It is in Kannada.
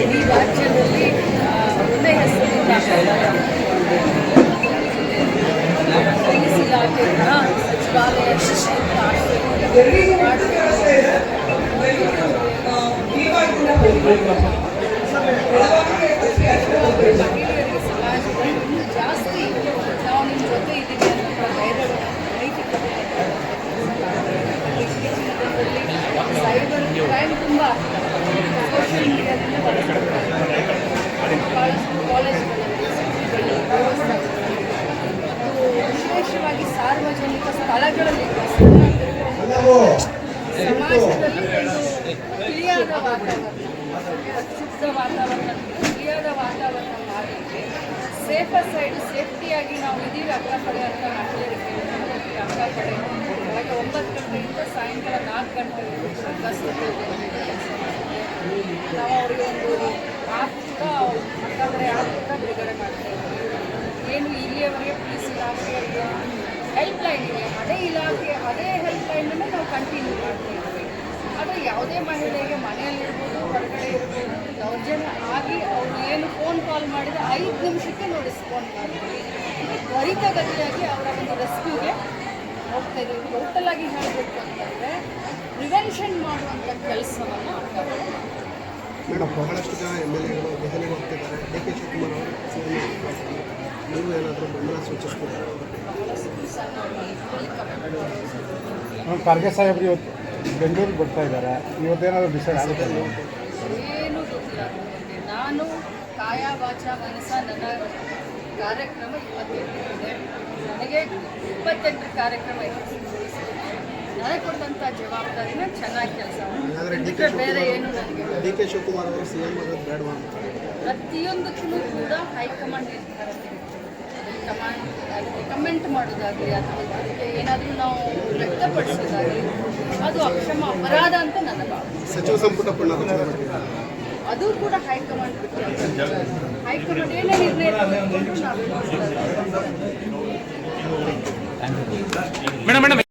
ಇಡೀ ರಾಜ್ಯದಲ್ಲಿ ಒಳ್ಳೆಯ ಹೆಸರಿನಿಂದ ಪೊಲೀಸ್ ಇಲಾಖೆ ಗೃಹ ಸಚಿವಾಲಯ ಸಂಯುಕ್ತ ಆಶ್ರಯದಲ್ಲಿ ಸ್ಥಳಗಳಲ್ಲಿ ಸಮಾಜದಲ್ಲಿ ತಿಳಿಯಾದ ವಾತಾವರಣ ಶುದ್ಧ ವಾತಾವರಣ ತಿಳಿಯಾದ ವಾತಾವರಣ ಮಾಡಲಿಕ್ಕೆ ಸೇಫರ್ ಸೈಡ್ ಸೇಫ್ಟಿಯಾಗಿ ನಾವು ಇದೀವಿ ಅಂತ ಹೇಳ್ತೀವಿ. ಅಕ್ಕಪಡೆ ಬೆಳಗ್ಗೆ ಒಂಬತ್ತು ಗಂಟೆಯಿಂದ ಸಾಯಂಕಾಲ ನಾಲ್ಕು ಗಂಟೆವರೆಗೂ ನಾವು ಅವರಿಗೆ ಒಂದು ಕೂಡ ಅಕ್ಕಪಡೆ ಆ್ಯಪ್ ಕೂಡ ಬಿಡುಗಡೆ ಮಾಡ್ತಾ ಇದ್ದೀವಿ ಏನು ಇಲ್ಲಿಯವರೆಗೆ ಪೊಲೀಸ್ ಇಲಾಖೆ ಹೆಲ್ಪ್ ಲೈನ್ ಇದೆ ಅದೇ ಅದೇ ಹೆಲ್ಪ್ ಲೈನನ್ನು ನಾವು ಕಂಟಿನ್ಯೂ ಮಾಡ್ತೀವಿ ಆದರೆ ಯಾವುದೇ ಮಹಿಳೆಗೆ ಮನೆಯಲ್ಲಿರ್ಬೋದು ಹೊರಗಡೆ ಇರ್ಬೋದು, ದೌರ್ಜನ್ಯ ಆಗಿ ಅವರು ಏನು ಫೋನ್ ಕಾಲ್ ಮಾಡಿದರೆ ಐದು ನಿಮಿಷಕ್ಕೆ ನೋಡಿ ರೆಸ್ಪಾಂಡ್ ಮಾಡ್ತೀವಿ ತ್ವರಿತಗತಿಯಾಗಿ ಅವರ ಒಂದು ರೆಸ್ಕ್ಯೂಗೆ ಹೋಗ್ತಾ ಇದ್ದೀವಿ. ಟೋಟಲ್ ಆಗಿ ಹೇಳಬೇಕು ಅಂತಂದರೆ ಪ್ರಿವೆನ್ಷನ್ ಮಾಡುವಂಥ ಕೆಲಸವನ್ನು ಮೇಡಮ್, ಬಹಳಷ್ಟು ಜನ ಎಂ ಎಲ್ ಎಗಳು ದೆಹಲಿಗೆ ಹೋಗ್ತಿದ್ದಾರೆ. ಡಿ ಕೆ ಶಿವಕುಮಾರ್ ಅವರು. ನೀವು ಏನಾದರೂ ಬೆಂಬಲ ಸೂಚಿಸ್ತೀರಾ? ಖರ್ಗೆ ಸಾಹೇಬ್ರು ಇವತ್ತು ಬೆಂಗಳೂರಿಗೆ ಬರ್ತಾ ಇದ್ದಾರೆ. ಇವತ್ತೇನಾದರೂ ಡಿಸೈಡ್ ಆಗುತ್ತೆ? ಏನು ಗೊತ್ತಿಲ್ಲ. ನಾನು ಕಾಯ ವಾಚ ಮನಸ ನನ್ನ ಕಾರ್ಯಕ್ರಮ ಇಪ್ಪತ್ತೆಂಟು ನನಗೆ ಇಪ್ಪತ್ತೆಂಟು ಕಾರ್ಯಕ್ರಮ ಇದೆ. ನನಗೆ ಕೊಟ್ಟಂತ ಜವಾಬ್ದಾರಿನ ಚೆನ್ನಾಗಿ ಕೆಲಸ ಡಿ ಬೇರೆ ಏನು ನನಗೆ ಡಿ ಕೆ ಶಿವಕುಮಾರ್ ಅವರು ಸಿ ಎಂ ಪ್ರತಿಯೊಂದಕ್ಕೂ ಕೂಡ ಹೈಕಮಾಂಡ್ ನಿರ್ಧಾರ ಕಮಾಂಡ್ ಕಮೆಂಟ್ ಮಾಡೋದಾಗಲಿ ಅಥವಾ ಅದಕ್ಕೆ ಏನಾದರೂ ನಾವು ವ್ಯಕ್ತಪಡಿಸೋದಾಗಲಿ ಅದು ಅಕ್ಷಮ ಅಪರಾಧ ಅಂತ ನನ್ನ ಭಾವನೆ. ಸಚಿವ ಸಂಪುಟ ಅದು ಕೂಡ ಹೈಕಮಾಂಡ್ ಬಿಟ್ಟು ಹೈಕಮಾಂಡ್ ಏನೇ ನಿರ್ಣಯ ನಾವು ಮೇಡಮ್ ಮೇಡಮ್